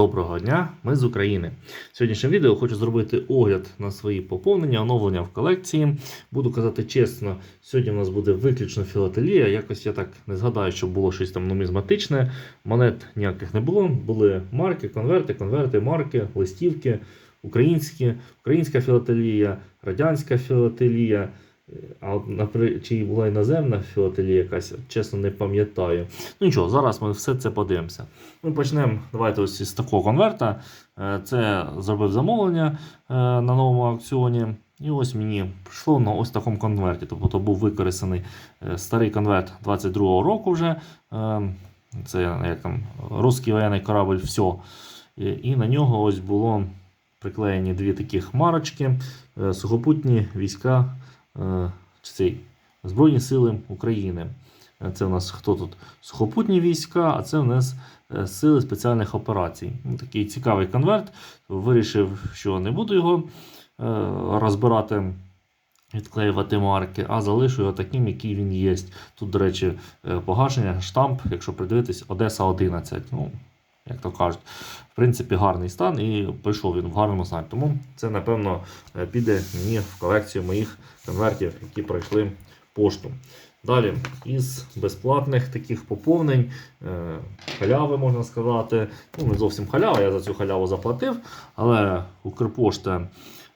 Доброго дня, ми з України. Сьогоднішнє відео хочу зробити огляд на свої поповнення, оновлення в колекції. Буду казати чесно, сьогодні в нас буде виключно філателія. Якось я так не згадаю, що було щось там нумізматичне. Монет ніяких не було. Були марки, конверти, конверти, марки, листівки, українські, українська філателія, радянська філателія. А чи була іноземна філателія якась, чесно не пам'ятаю. Ну нічого, зараз ми все це подивимося. Ми почнемо давайте ось із такого конверта. Е, Це зробив замовлення е, на новому аукціоні. І ось мені прийшло на ось такому конверті. Тобто був використаний е, старий конверт 22-го року вже. Це як там русський воєнний корабль все. І, на нього ось було приклеєні дві таких марочки. Сухопутні війська цей, Збройні Сили України. Е, Це у нас хто тут? Сухопутні війська, а це у нас е, сили спеціальних операцій. Ну, Такий цікавий конверт. Вирішив, що не буду його е, розбирати, відклеювати марки, а залишу його таким, який він є. Тут, до речі, е, погашення, штамп, якщо придивитись, Одеса 11. Ну, як то кажуть, в принципі, гарний стан і прийшов він в гарному стані. Тому це, напевно, е, піде мені в колекцію моїх конвертів, які пройшли пошту. Далі, із безплатних таких поповнень, е, халяви, можна сказати. Ну, не зовсім халява, я за цю халяву заплатив, але Укрпошта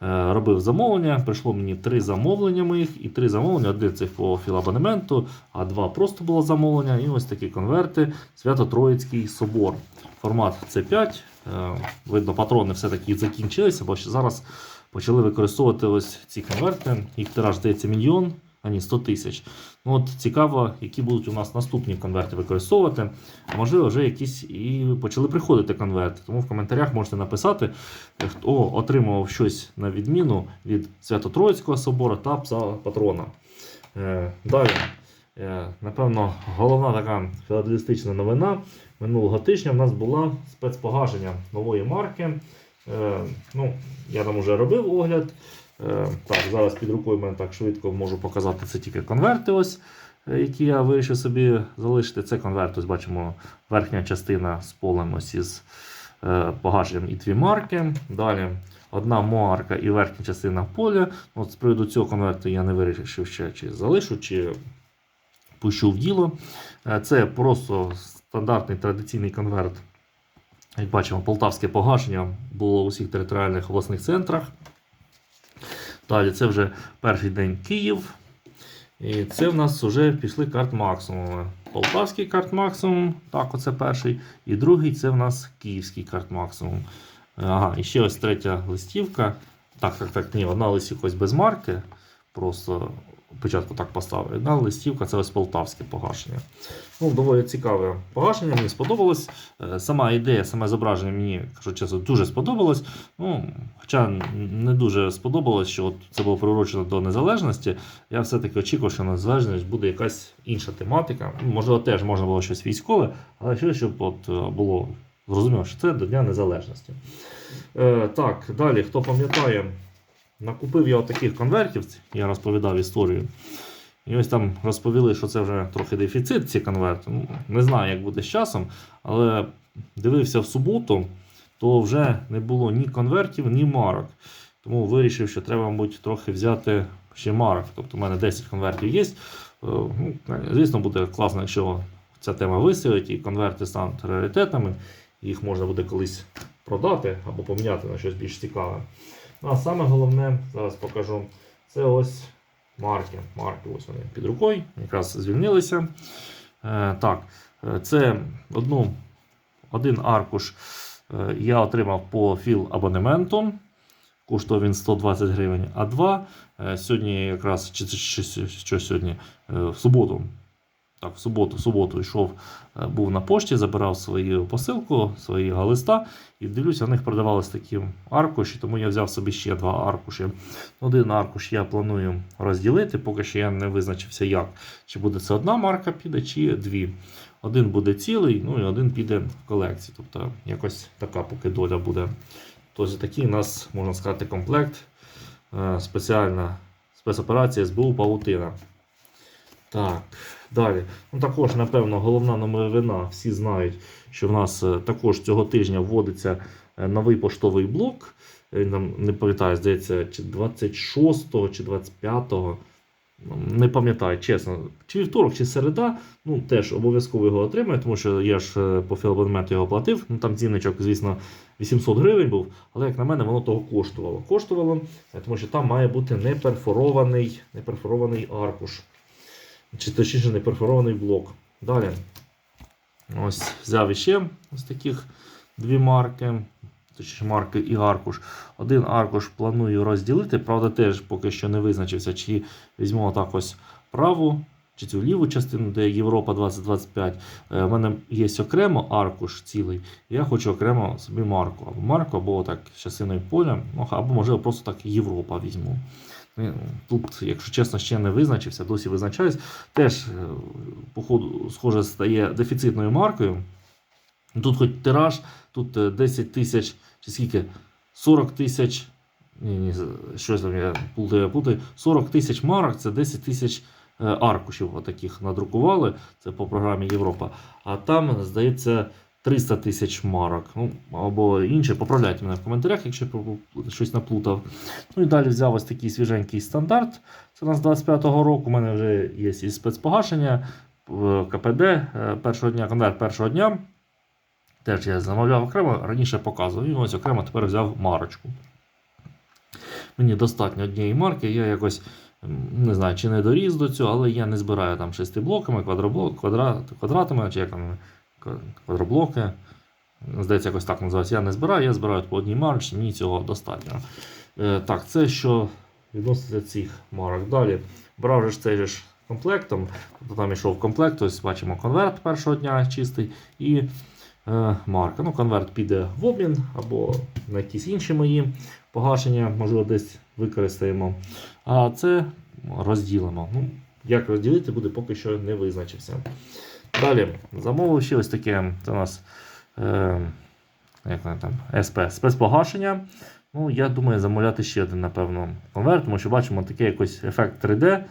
робив замовлення. Прийшло мені три замовлення моїх, і три замовлення. Один це по філабонементу, а два просто було замовлення. І ось такі конверти Свято-Троїцький собор. Формат C5. Е, Видно, патрони все-таки закінчилися, бо зараз почали використовувати ось ці конверти. Їх тираж здається мільйон, а ні, 100 тисяч. Ну, от Цікаво, які будуть у нас наступні конверти використовувати. Можливо, вже якісь і почали приходити конверти. Тому в коментарях можете написати, хто отримував щось на відміну від Свято-Троїцького собору та пса патрона. Е, Далі. Е, Напевно, головна така філаделістична новина минулого тижня в нас була спецпогашення нової марки. Е, ну, Я там вже робив огляд. Е, Так, зараз під рукою мене так швидко можу показати це тільки конверти, ось, е, які я вирішив собі залишити. Це конверт, ось бачимо верхня частина з полем ось із е, погашенням і дві марки. Далі одна марка і верхня частина поля. От з приводу цього конверту я не вирішив ще, чи залишу, чи пущу в діло. Це просто стандартний традиційний конверт. Як бачимо, полтавське погашення було у всіх територіальних обласних центрах. Далі це вже перший день Київ. І це в нас вже пішли карт максимуми. Полтавський карт максимум, так, оце перший. І другий це в нас київський карт максимум. Ага, і ще ось третя листівка. Так, так, так, ні, одна листівка ось без марки. Просто спочатку так поставив. Одна листівка це ось полтавське погашення. Ну, доволі цікаве погашення, мені сподобалось. Е, Сама ідея, саме зображення мені, кажу чесно, дуже сподобалось. Ну, хоча не дуже сподобалось, що от це було приурочено до незалежності. Я все-таки очікував, що незалежність буде якась інша тематика. Можливо, теж можна було щось військове, але щось, щоб от е, було зрозуміло, що це до Дня Незалежності. Е, так, далі, хто пам'ятає, накупив я таких конвертів, я розповідав історію. І ось там розповіли, що це вже трохи дефіцит ці конверти. Ну, не знаю, як буде з часом, але дивився в суботу, то вже не було ні конвертів, ні марок. Тому вирішив, що треба, мабуть, трохи взяти ще марок. Тобто у мене 10 конвертів є. Е, Ну, звісно, буде класно, якщо ця тема вистрілить і конверти стануть раритетами. Їх можна буде колись продати або поміняти на щось більш цікаве. Ну, а саме головне, зараз покажу, це ось марки. Марки ось вони під рукою, якраз звільнилися. Е, так, е, це одну, один аркуш е, я отримав по філ абонементу. Коштував він 120 гривень, а два е, сьогодні якраз чи, чи, чи, що сьогодні, в суботу. Так, в суботу, в суботу йшов, е, був на пошті, забирав свою посилку, свого листа, і дивлюся, в них продавалися такі аркуші, тому я взяв собі ще два аркуші. Один аркуш я планую розділити, поки що я не визначився як. Чи буде це одна марка піде, чи дві. Один буде цілий, ну і один піде в колекцію. Тобто якось така поки доля буде. Тобто такий у нас, можна сказати, комплект. е, Спеціальна спецоперація СБУ Павутина. Так, далі. Ну, також, напевно, головна новина, всі знають, що в нас е, також цього тижня вводиться е, новий поштовий блок. Він там не пам'ятаю, здається, чи 26-го, чи 25-го. Ну, Не пам'ятаю, чесно, чи вівторок, чи середа. Ну, теж обов'язково його отримаю, тому що я ж е, по філабонементу його платив. Ну там цінничок, звісно, 800 гривень був, але як на мене, воно того коштувало. Коштувало, тому що там має бути неперфорований, неперфорований аркуш. Чи точніше неперфорований блок. Далі. Ось взяв іще ось таких дві марки. Точніше, марки і аркуш. Один аркуш планую розділити, правда, теж поки що не визначився, чи візьму так ось праву, чи цю ліву частину, де Європа 2025. Е, У мене є окремо аркуш цілий. Я хочу окремо собі марку. Або марку, або так частиною поля, ну, або можливо просто так Європа візьму. Ну, Тут, якщо чесно, ще не визначився, досі визначаюсь. Теж, е, походу, схоже, стає дефіцитною маркою. Тут хоч тираж, тут е, 10 тисяч, чи скільки? 40 тисяч. Ні, ні, щось там я плутаю, плутаю. 40 тисяч марок це 10 тисяч е, аркушів отаких надрукували. Це по програмі Європа. А там, здається, 300 тисяч марок. Ну, або інше. Поправляйте мене в коментарях, якщо я щось наплутав. Ну і далі взяв ось такий свіженький стандарт. Це у нас 25-го року. У мене вже є і спецпогашення в КПД е, першого дня, конверт першого дня. Теж я замовляв окремо, раніше показував. І ось окремо тепер взяв марочку. Мені достатньо однієї марки, я якось не знаю, чи не доріс до цього, але я не збираю там шестиблоками, квадроблок, квадрат, квадратами, чи як там квадроблоки. Здається, якось так називається. Я не збираю, я збираю по одній марочці, мені цього достатньо. Е, так, це що відноситься цих марок. Далі брав же цей ж комплектом. Тобто там йшов комплект, ось бачимо конверт першого дня чистий і е, марка. Ну, конверт піде в обмін або на якісь інші мої погашення, можливо, десь використаємо. А це розділимо. Ну, як розділити, буде поки що не визначився. Далі замовив ще ось таке. Це у нас е, як там, СП, спецпогашення. Ну, я думаю, замовляти ще один, напевно, конверт, тому що бачимо такий якийсь ефект 3D.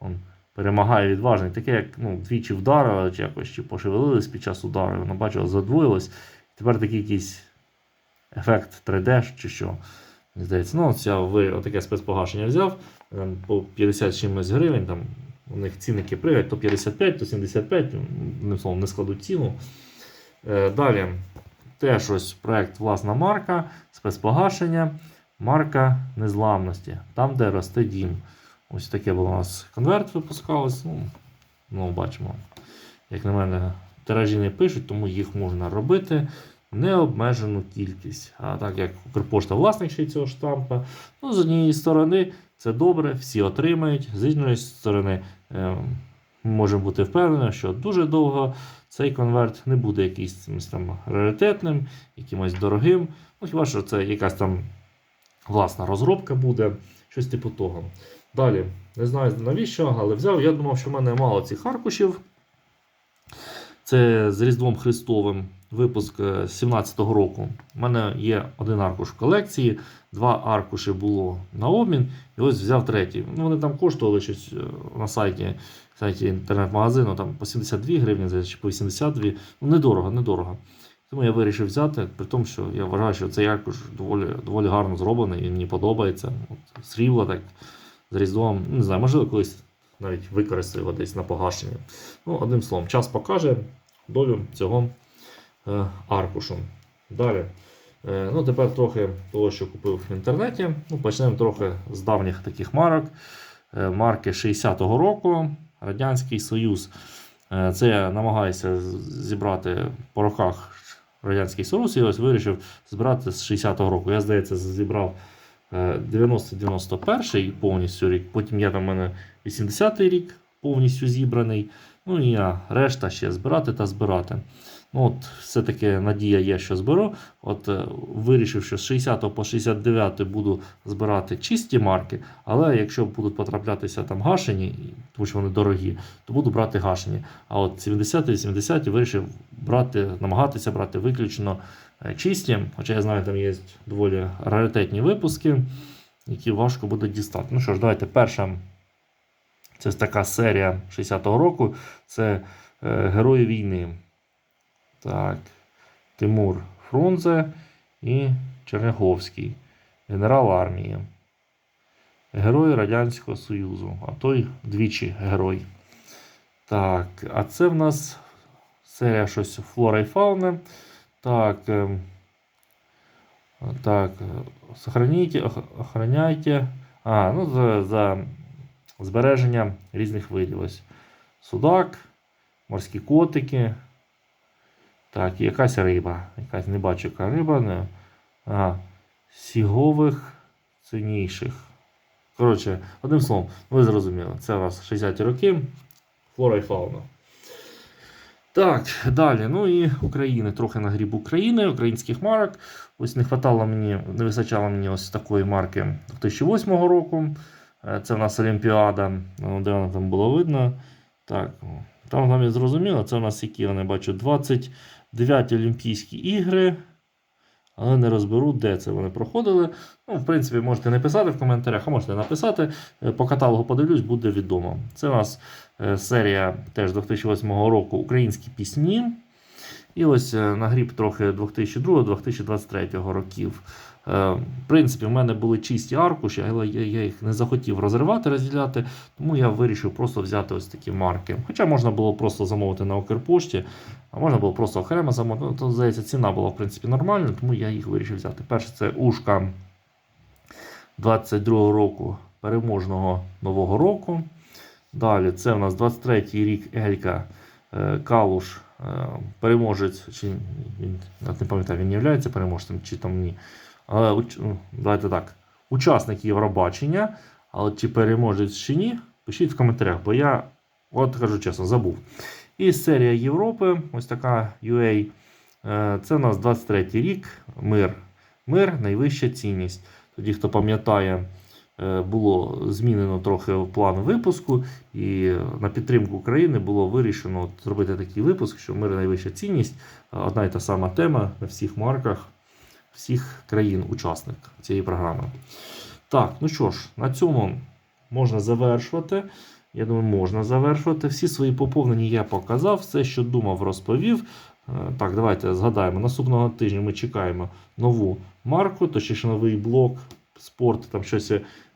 Он перемагає відважний, таке, як ну, двічі вдарили, чи якось чи пошевелились під час удару, воно бачило, задвоїлось. Тепер такий якийсь ефект 3D чи що. Мені здається, ну, я ви отаке спецпогашення взяв там, по 50 з чимось гривень. Там, у них цінники пригають, то 55, то 75, одним словом, не складуть ціну. Е, далі теж ось проект власна марка, спецпогашення, марка незламності, там, де росте дім. Ось таке було у нас конверт випускалось. Ну, ну, бачимо, як на мене, тиражі не пишуть, тому їх можна робити необмежену кількість. А так як Укрпошта власник ще цього штампа, ну, з однієї сторони це добре, всі отримають, з іншої сторони е, ми можемо бути впевнені, що дуже довго цей конверт не буде якийсь там раритетним, якимось дорогим. Ну, хіба що це якась там власна розробка буде, щось типу того. Далі, не знаю навіщо, але взяв. Я думав, що в мене мало цих аркушів. Це з Різдвом Христовим випуск 17-го року. У мене є один аркуш в колекції, два аркуші було на обмін, і ось взяв третій. Ну, вони там коштували щось е, на сайті, сайті інтернет-магазину там по 72 гривні, чи по 82. Ну, недорого, недорого. Тому я вирішив взяти, при тому, що я вважаю, що цей аркуш доволі, доволі гарно зроблений і мені подобається. От, срібло так з різдвом. Не знаю, можливо, колись навіть використаю десь на погашення. Ну, одним словом, час покаже долю цього е. Далі. Е, ну, тепер трохи того, що купив в інтернеті. Ну, почнемо трохи з давніх таких марок. Е, марки 60-го року, Радянський Союз. Це я намагаюся зібрати по роках Радянський Союз і ось вирішив збирати з 60-го року. Я, здається, зібрав е, 90-91 повністю рік, потім є там у мене 80-й рік повністю зібраний. Ну і я решта ще збирати та збирати. Ну, от, все-таки надія є, що зберу. От е, вирішив, що з 60 по 69 буду збирати чисті марки, але якщо будуть потраплятися там гашені, тому що вони дорогі, то буду брати гашені. А от 70 80 вирішив брати, намагатися брати виключно е, чисті. Хоча я знаю, там є доволі раритетні випуски, які важко буде дістати. Ну що ж, давайте перша Це така серія 60-го року. Це е, Герої війни. Так. Тимур Фрунзе і Черняховський. Генерал армії. Герой Радянського Союзу. А той двічі герой. Так, а це в нас серія щось флора і фауна. Так. ем, так, е, охороняйте. А, ну за, за збереження різних видів. Ось судак, морські котики. Так, якась риба. Якась не бачу, яка риба. Не. Ага. Сігових цінніших. Коротше, одним словом, ви зрозуміли. Це у нас 60-ті роки. Флора і фауна. Так, далі. Ну і України. Трохи на гріб України, українських марок. Ось не хватало мені, не вистачало мені ось такої марки 2008 року. Е, Це в нас Олімпіада. Ну, де вона там було видно. Так, ну, там нам і зрозуміло, це у нас які я не бачу 29 Олімпійські ігри. Але не розберу, де це вони проходили. Ну, в принципі, можете не писати в коментарях, а можете написати. Е, По каталогу подивлюсь, буде відомо. Це у нас е, серія теж 2008 року українські пісні. І ось е, нагріб трохи 2002-2023 років. Е, В принципі, в мене були чисті аркуші, але я, їх не захотів розривати, розділяти, тому я вирішив просто взяти ось такі марки. Хоча можна було просто замовити на Укрпошті, а можна було просто окремо замовити. Ну, то, здається, ціна була в принципі нормальна, тому я їх вирішив взяти. Перше, це ушка 22 року переможного нового року. Далі це у нас 23-й рік Елька Калуш, е, переможець, чи він, не пам'ятаю, він є переможцем, чи там ні. Але ну, давайте так. Учасник Євробачення, але чи переможець чи ні, пишіть в коментарях, бо я, от кажу чесно, забув. І серія Європи, ось така UA. Е, Це у нас 23 рік, мир. Мир найвища цінність. Тоді, хто пам'ятає, е, було змінено трохи план випуску, і на підтримку України було вирішено зробити такий випуск, що мир найвища цінність, е, одна і та сама тема на всіх марках всіх країн-учасник цієї програми. Так, ну що ж, на цьому можна завершувати. Я думаю, можна завершувати. Всі свої поповнення я показав, все, що думав, розповів. Е, Так, давайте згадаємо. Наступного тижня ми чекаємо нову марку, точніше новий блок, спорт, там щось,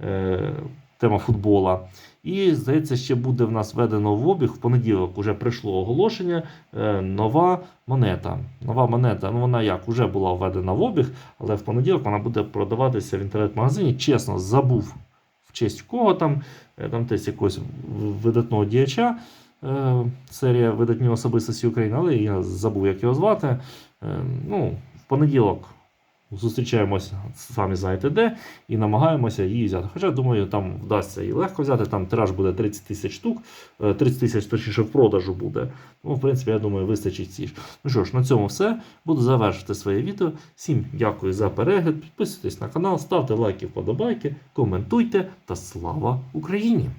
е, тема футбола. І, здається, ще буде в нас введено в обіг. В понеділок вже прийшло оголошення. е, нова монета. Нова монета, ну вона як уже була введена в обіг, але в понеділок вона буде продаватися в інтернет-магазині. Чесно, забув в честь кого там, е, там десь якогось видатного діяча. е, Серія видатні особистості України, але я забув, як його звати. Е, Ну, в понеділок зустрічаємося, самі знаєте де, і намагаємося її взяти. Хоча, думаю, там вдасться її легко взяти. Там тираж буде 30 тисяч штук, е, 30 тисяч точніше в продажу буде. Ну, в принципі, я думаю, вистачить ці ж. Ну що ж, на цьому все. Буду завершити своє відео. Всім дякую за перегляд. Підписуйтесь на канал, ставте лайки, вподобайки, коментуйте та слава Україні!